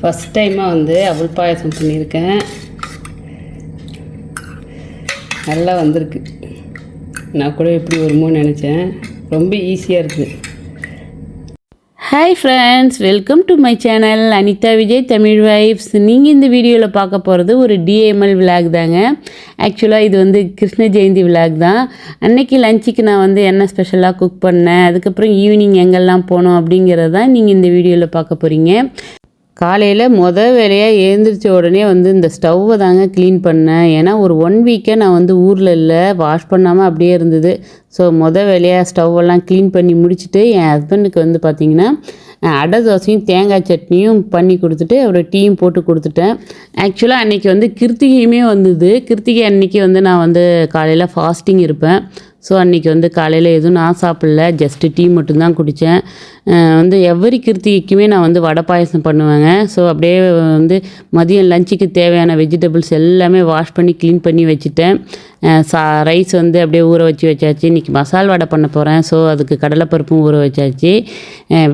First டைமாக வந்து அவள் பாயசம் பண்ணியிருக்கேன். நல்லா வந்திருக்கு. நான் கூட எப்படி வருமோ நினச்சேன். ரொம்ப ஈஸியாக இருக்குது hi friends welcome to my channel Anitha Vijay Tamil wives நீங்கள் இந்த வீடியோவில் பார்க்க போகிறது ஒரு டிஎம்எல் விலாக் தாங்க. ஆக்சுவலாக இது வந்து கிருஷ்ண ஜெயந்தி விலாக் தான். அன்னைக்கு லஞ்சுக்கு நான் வந்து என்ன ஸ்பெஷலாக குக் பண்ணேன் அதுக்கப்புறம் ஈவினிங் எங்கெல்லாம் போனோம் அப்படிங்கிறது தான் நீங்கள் இந்த வீடியோவில் பார்க்க போகிறீங்க காலையில் மொத வேலையாக எழுந்திரிச்ச உடனே வந்து இந்த ஸ்டவ்வை தாங்க க்ளீன் பண்ணேன். ஏன்னா ஒரு ஒன் வீக்கே நான் வந்து ஊரில் இல்லை வாஷ் பண்ணாமல் அப்படியே இருந்தது. ஸோ மொத வேலையாக ஸ்டவ்வெல்லாம் க்ளீன் பண்ணி முடிச்சுட்டு என் ஹஸ்பண்டுக்கு வந்து பார்த்திங்கன்னா அடை தோசையும் தேங்காய் சட்னியும் பண்ணி கொடுத்துட்டு அப்புறம் டீயும் போட்டு கொடுத்துட்டேன். ஆக்சுவலாக அன்றைக்கி வந்து கிருத்திகையுமே வந்தது. கிருத்திகை அன்றைக்கி வந்து நான் வந்து காலையில் ஃபாஸ்டிங் இருப்பேன். ஸோ அன்றைக்கி வந்து காலையில் எதுவும் நான் சாப்பிடல ஜஸ்ட்டு டீ மட்டும்தான் குடித்தேன் வந்து எவ்வரி கிருத்திகைக்குமே நான் வந்து வடை பாயசம் பண்ணுவேங்க. ஸோ அப்படியே வந்து மதியம் லஞ்சுக்கு தேவையான வெஜிடபிள்ஸ் எல்லாமே வாஷ் பண்ணி க்ளீன் பண்ணி வச்சுட்டேன். சா ரைஸ் வந்து அப்படியே ஊற வச்சு வச்சாச்சு. இன்றைக்கி மசால் வடை பண்ண போகிறேன் ஸோ அதுக்கு கடலைப்பருப்பும் ஊற வச்சாச்சு.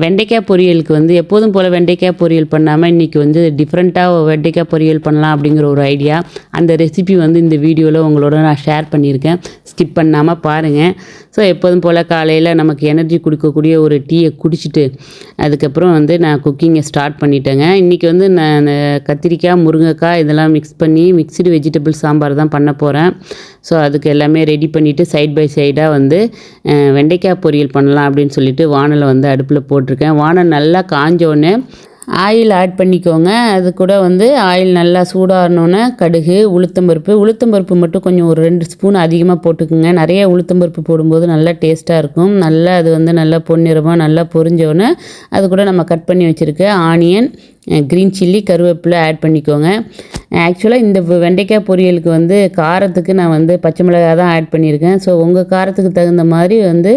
வெண்டைக்காய் பொரியலுக்கு வந்து எப்போதும் போல் வெண்டைக்காய் பொரியல் பண்ணாமல் இன்றைக்கி வந்து டிஃப்ரெண்ட்டாக வெண்டைக்காய் பொரியல் பண்ணலாம் அப்படிங்கிற ஒரு ஐடியா அந்த ரெசிபி வந்து இந்த வீடியோவில் உங்களோட நான் ஷேர் பண்ணியிருக்கேன். ஸ்கிப் பண்ணாமல் பாருங்கள் ஸோ எப்போதும் போல் காலையில் நமக்கு எனர்ஜி கொடுக்கக்கூடிய ஒரு டீயை குடிச்சிட்டு அதுக்கப்புறம் வந்து நான் குக்கிங்கை ஸ்டார்ட் பண்ணிட்டேங்க. இன்றைக்கி வந்து நான் கத்திரிக்காய் முருங்கைக்காய் இதெல்லாம் மிக்ஸ் பண்ணி மிக்ஸ்டு வெஜிடபிள் சாம்பார் தான் பண்ண போகிறேன் ஸோ அதுக்கு எல்லாமே ரெடி பண்ணிவிட்டு சைட் பை சைடாக வந்து வெண்டைக்காய் பொரியல் பண்ணலாம் அப்படின்னு சொல்லிட்டு வானலை வந்து அடுப்பில் போட்டிருக்கேன். வானல் நல்லா காஞ்சோடனே ஆயில் ஆட் பண்ணிக்கோங்க. அது கூட வந்து ஆயில் நல்லா சூடாகணுன்னே கடுகு உளுத்தம்பருப்பு உளுத்தம்பருப்பு மட்டும் கொஞ்சம் ஒரு ரெண்டு ஸ்பூன் அதிகமாக போட்டுக்கோங்க. நிறைய உளுத்தம்பருப்பு போடும்போது நல்லா டேஸ்ட்டாக இருக்கும். நல்லா அது வந்து நல்லா பொன்னிறமாக நல்லா பொரிஞ்சோன்னே அது கூட நம்ம கட் பண்ணி வச்சுருக்க ஆனியன் க்ரீன் சில்லி கருவேப்பிலை ஆட் பண்ணிக்கோங்க. ஆக்சுவலாக இந்த வெண்டைக்காய் பொரியலுக்கு வந்து காரத்துக்கு நான் வந்து பச்சை மிளகாய் தான் ஆட் பண்ணியிருக்கேன். ஸோ உங்கள் காரத்துக்கு தகுந்த மாதிரி வந்து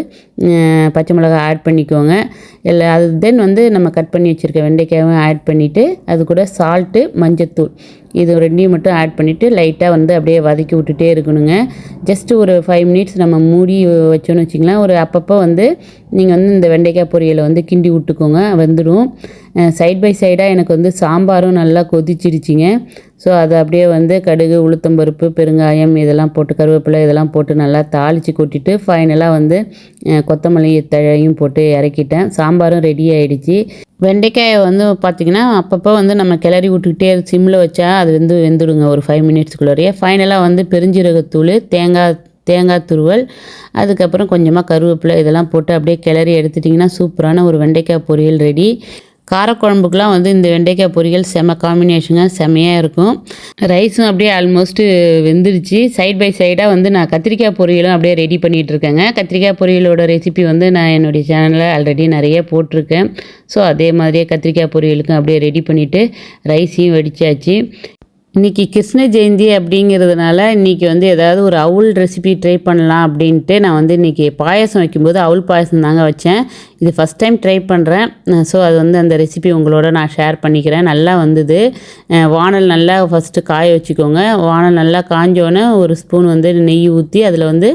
பச்சை மிளகாய் ஆட் பண்ணிக்கோங்க. இல்லை அது தென் வந்து நம்ம கட் பண்ணி வச்சுருக்க வெண்டைக்காயும் ஆட் பண்ணிவிட்டு அது கூட சால்ட்டு மஞ்சத்தூள். இது ரெண்டையும் மட்டும் ஆட் பண்ணிவிட்டு லைட்டாக வந்து அப்படியே வதக்கி விட்டுட்டே இருக்கணுங்க. ஜஸ்ட் ஒரு ஃபைவ் மினிட்ஸ் நம்ம மூடி வச்சோன்னு வச்சிங்களேன் ஒரு அப்பப்போ வந்து நீங்கள் வந்து இந்த வெண்டைக்காய் பொரியலை வந்து கிண்டி விட்டுக்கோங்க வந்துடும் சைட் பை சைடாக எனக்கு வந்து சாம்பாரும் நல்லா கொதிச்சிருச்சிங்க. ஸோ அதை அப்படியே வந்து கடுகு உளுத்தம்பருப்பு பெருங்காயம் இதெல்லாம் போட்டு கருவேப்பிலை இதெல்லாம் போட்டு நல்லா தாளித்து கொட்டிட்டு ஃபைனலாக வந்து கொத்தமல்லி தழையும் போட்டு இறக்கிட்டேன். சாம்பாரும் ரெடி ஆகிடுச்சி வெண்டைக்காயை வந்து பார்த்திங்கன்னா அப்பப்போ வந்து நம்ம கிளறி விட்டுக்கிட்டே சிம்மில் வச்சா அது வந்து வெந்துடுங்க ஒரு ஃபைவ் மினிட்ஸ்க்குள்ளேயே ஃபைனலாக வந்து பெருஞ்சீரகத்தூள் தேங்காய் தேங்காய் துருவல் அதுக்கப்புறம் கொஞ்சமாக கருவேப்பிலை இதெல்லாம் போட்டு அப்படியே கிளறி எடுத்துட்டிங்கன்னா சூப்பரான ஒரு வெண்டைக்காய் பொரியல் ரெடி காரக்குழம்புக்கெலாம் வந்து இந்த வெண்டைக்காய் பொரியல் செம காம்பினேஷனாக செமையாக இருக்கும். ரைஸும் அப்படியே ஆல்மோஸ்ட்டு வெந்துருச்சு சைட் பை சைடாக வந்து நான் கத்திரிக்காய் பொரியலும் அப்படியே ரெடி பண்ணிகிட்டு இருக்கேங்க கத்திரிக்காய் பொரியலோட ரெசிபி வந்து நான் என்னுடைய சேனலில் ஆல்ரெடி நிறைய போட்டிருக்கேன். ஸோ அதே மாதிரியே கத்திரிக்காய் பொரியலுக்கும் அப்படியே ரெடி பண்ணிவிட்டு ரைஸையும் வடித்தாச்சு இன்றைக்கி கிருஷ்ண ஜெயந்தி அப்படிங்கிறதுனால இன்றைக்கி வந்து ஏதாவது ஒரு அவுல் ரெசிபி ட்ரை பண்ணலாம் அப்படின்ட்டு நான் வந்து இன்றைக்கி பாயசம் வைக்கும்போது அவுல் பாயசம் தாங்க வச்சேன். இது ஃபஸ்ட் டைம் ட்ரை பண்ணுறேன் ஸோ அது வந்து அந்த ரெசிபி உங்களோட நான் ஷேர் பண்ணிக்கிறேன். நல்லா வந்தது. வானல் நல்லா ஃபஸ்ட்டு காய வச்சுக்கோங்க. வானல் நல்லா காஞ்சோன்னே ஒரு ஸ்பூன் வந்து நெய் ஊற்றி அதில் வந்து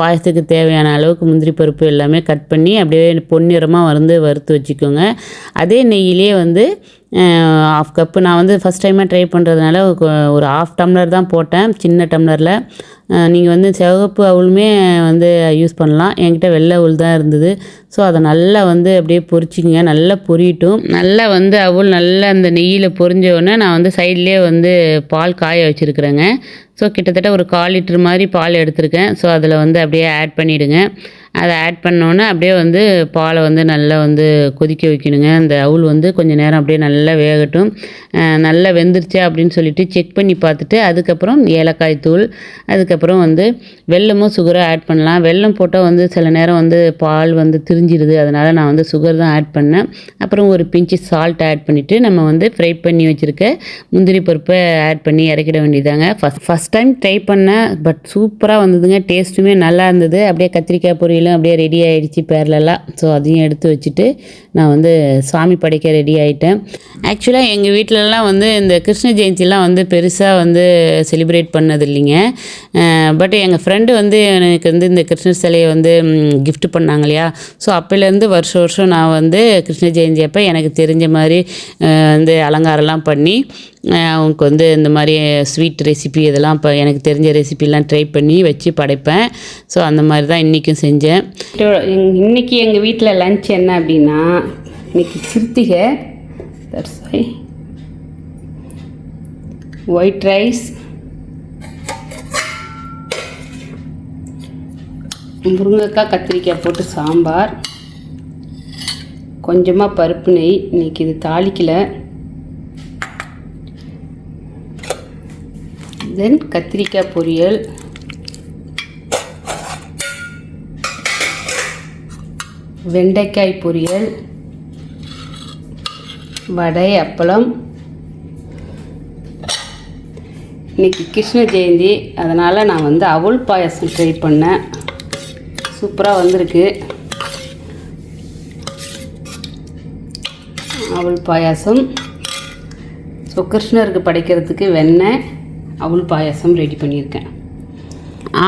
பாயசத்துக்கு தேவையான அளவுக்கு முந்திரி பருப்பு எல்லாமே கட் பண்ணி அப்படியே பொன்னிறமாக வந்து வறுத்து வச்சுக்கோங்க. அதே நெய்யிலே வந்து ஆஃப் கப்பு நான் வந்து ஃபஸ்ட் டைமாக ட்ரை பண்ணுறதுனால ஒரு ஆஃப் டம்ளர் தான் போட்டேன் சின்ன டம்ளரில் நீங்கள் வந்து சிவப்பு அவுளுமே வந்து யூஸ் பண்ணலாம். என்கிட்ட வெள்ளை அவுள் தான் இருந்தது. ஸோ அதை நல்லா வந்து அப்படியே பொரிச்சிங்க நல்லா பொரியட்டும். நல்லா வந்து அவுள் நல்லா அந்த நெய்யில் பொரிஞ்ச நான் வந்து சைட்லேயே வந்து பால் காய வச்சுருக்குறேங்க. ஸோ கிட்டத்தட்ட ஒரு கால் லிட்டர் மாதிரி பால் எடுத்திருக்கேன். ஸோ அதில் வந்து அப்படியே ஆட் பண்ணிவிடுங்க அதை ஆட் பண்ணோன்னே அப்படியே வந்து பாலை வந்து நல்லா வந்து கொதிக்க வைக்கணுங்க. அந்த அவுள் வந்து கொஞ்சம் நேரம் அப்படியே நல்லா வேகட்டும். நல்லா வெந்துருச்சா அப்படின்னு சொல்லிட்டு செக் பண்ணி பார்த்துட்டு அதுக்கப்புறம் ஏலக்காய் தூள் அதுக்கப்புறம் வந்து வெல்லமும் சுகரும் ஆட் பண்ணலாம். வெல்லம் போட்டால் வந்து சில நேரம் வந்து பால் வந்து திரிஞ்சிடுது அதனால் நான் வந்து சுகர் தான் ஆட் பண்ணேன். அப்புறம் ஒரு பிஞ்சு சால்ட் ஆட் பண்ணிவிட்டு நம்ம வந்து ஃப்ரை பண்ணி வச்சுருக்க முந்திரி பருப்பை ஆட் பண்ணி இறக்கிட வேண்டியதாங்க ஃபஸ்ட் ஃபஸ்ட் டைம் ட்ரை பண்ணேன். பட் சூப்பராக வந்ததுங்க. டேஸ்ட்டுமே நல்லா இருந்தது. அப்படியே கத்திரிக்காய் பொரியல் சமையலும் அப்படியே ரெடி ஆகிடுச்சு பேரலெல்லாம். ஸோ அதையும் எடுத்து வச்சுட்டு நான் வந்து சாமி படைக்க ரெடி ஆகிட்டேன் ஆக்சுவலாக எங்கள் வீட்டிலலாம் வந்து இந்த கிருஷ்ண ஜெயந்திலாம் வந்து பெருசாக வந்து செலிப்ரேட் பண்ணது இல்லைங்க பட் எங்கள் ஃப்ரெண்டு வந்து எனக்கு வந்து இந்த கிருஷ்ணர் சிலையை வந்து கிஃப்ட் பண்ணாங்க இல்லையா? ஸோ அப்போலேருந்து வருஷம் வருஷம் நான் வந்து கிருஷ்ண ஜெயந்தி அப்போ எனக்கு தெரிஞ்ச மாதிரி வந்து அலங்காரம்லாம் பண்ணி அவங்களுக்கு வந்து இந்த மாதிரி ஸ்வீட் ரெசிபி இதெல்லாம் இப்போ எனக்கு தெரிஞ்ச ரெசிபிலாம் ட்ரை பண்ணி வச்சு படைப்பேன். ஸோ அந்த மாதிரி தான் இன்றைக்கும் செஞ்சேன். இன்றைக்கி எங்கள் வீட்டில் லஞ்ச் என்ன அப்படின்னா இன்னைக்கு சிறுத்திகை. ஒயிட் ரைஸ் முருங்கைக்காய் கத்திரிக்காய் போட்டு சாம்பார். கொஞ்சமாக பருப்பு நெய். இன்றைக்கி இது தாளிக்கலை. தென் கத்திரிக்காய் பொரியல். வெண்டைக்காய் பொரியல். வடை அப்பளம். இன்றைக்கி கிருஷ்ண ஜெயந்தி. அதனால் நான் வந்து அவல் பாயாசம் ட்ரை பண்ணேன். சூப்பராக வந்திருக்கு. அவள் பாயாசம். ஸோ கிருஷ்ணருக்கு படைக்கிறதுக்கு வெண்ணெய். அவல் பாயாசம் ரெடி பண்ணியிருக்கேன்.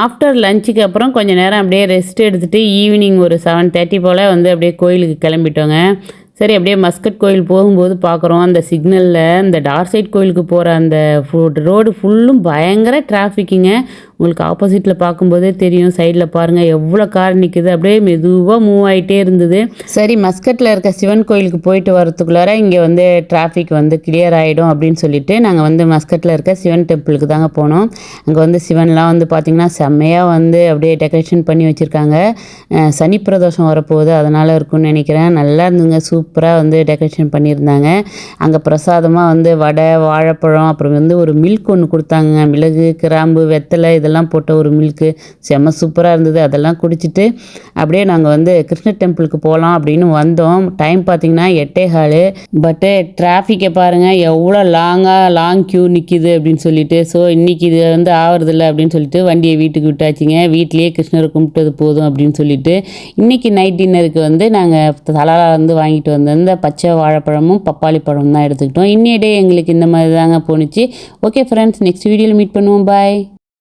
ஆஃப்டர் லஞ்சுக்கு அப்புறம் கொஞ்சம் நேரம் அப்படியே ரெஸ்ட் எடுத்துகிட்டு ஈவினிங் ஒரு செவன் தேர்ட்டி போல் வந்து அப்படியே கோயிலுக்கு கிளம்பிட்டோங்க. சரி அப்படியே மஸ்கட் கோயில் போகும்போது பார்க்குறோம். அந்த சிக்னலில் இந்த டார்சைட் கோயிலுக்கு போகிற அந்த ரோடு ஃபுல்லும் பயங்கர டிராஃபிக்குங்க உங்களுக்கு ஆப்போசிட்டில் பார்க்கும்போதே தெரியும் சைடில் பாருங்கள் எவ்வளோ கார் நிற்குது அப்படியே மெதுவாக மூவ் ஆகிட்டே இருந்தது. சரி மஸ்கட்டில் இருக்க சிவன் கோயிலுக்கு போயிட்டு வரத்துக்குள்ளார இங்கே வந்து டிராஃபிக் வந்து கிளியர் ஆகிடும் அப்படின்னு சொல்லிட்டு நாங்கள் வந்து மஸ்கட்டில் இருக்க சிவன் டெம்பிளுக்கு தாங்க போனோம். அங்கே வந்து சிவன்லாம் வந்து பார்த்திங்கன்னா செம்மையாக வந்து அப்படியே டெக்கரேஷன் பண்ணி வச்சுருக்காங்க. சனி பிரதோஷம் வரப்போகுது அதனால் இருக்கும்னு நினைக்கிறேன். நல்லா இருந்துங்க சூப்பராக வந்து டெக்கரேஷன் பண்ணியிருந்தாங்க. அங்கே பிரசாதமாக வந்து வடை வாழைப்பழம் அப்புறம் வந்து ஒரு மில்க் ஒன்று கொடுத்தாங்க. மிளகு கிராம்பு வெத்தலை இதெல்லாம் போட்ட ஒரு மில்க்கு செம்ம சூப்பராக இருந்தது. அதெல்லாம் குடிச்சிட்டு அப்படியே நாங்கள் வந்து கிருஷ்ண டெம்பிளுக்கு போகலாம் அப்படின்னு வந்தோம். டைம் பார்த்தீங்கன்னா எட்டே ஹாலு பட்டு டிராஃபிக்கை பாருங்கள் எவ்வளோ லாங்காக லாங் க்யூ நிற்கிது அப்படின்னு சொல்லிட்டு. ஸோ இன்றைக்கி இது வந்து ஆவறதில்ல அப்படின்னு சொல்லிட்டு வண்டியை வீட்டுக்கு விட்டாச்சுங்க. வீட்லேயே கிருஷ்ணரை கும்பிட்டது போதும் அப்படின்னு சொல்லிட்டு இன்றைக்கி நைட் டின்னருக்கு வந்து நாங்கள் தலாலாக வந்து வாங்கிட்டு வந்திருந்த பச்சை வாழைப்பழமும் பப்பாளி பழமும் தான் எடுத்துக்கிட்டோம். இன்னிய டே எங்களுக்கு இந்த மாதிரி தாங்க போணுச்சு. ஓகே ஃப்ரெண்ட்ஸ் நெக்ஸ்ட் வீடியோவில் மீட் பண்ணுவோம். பாய்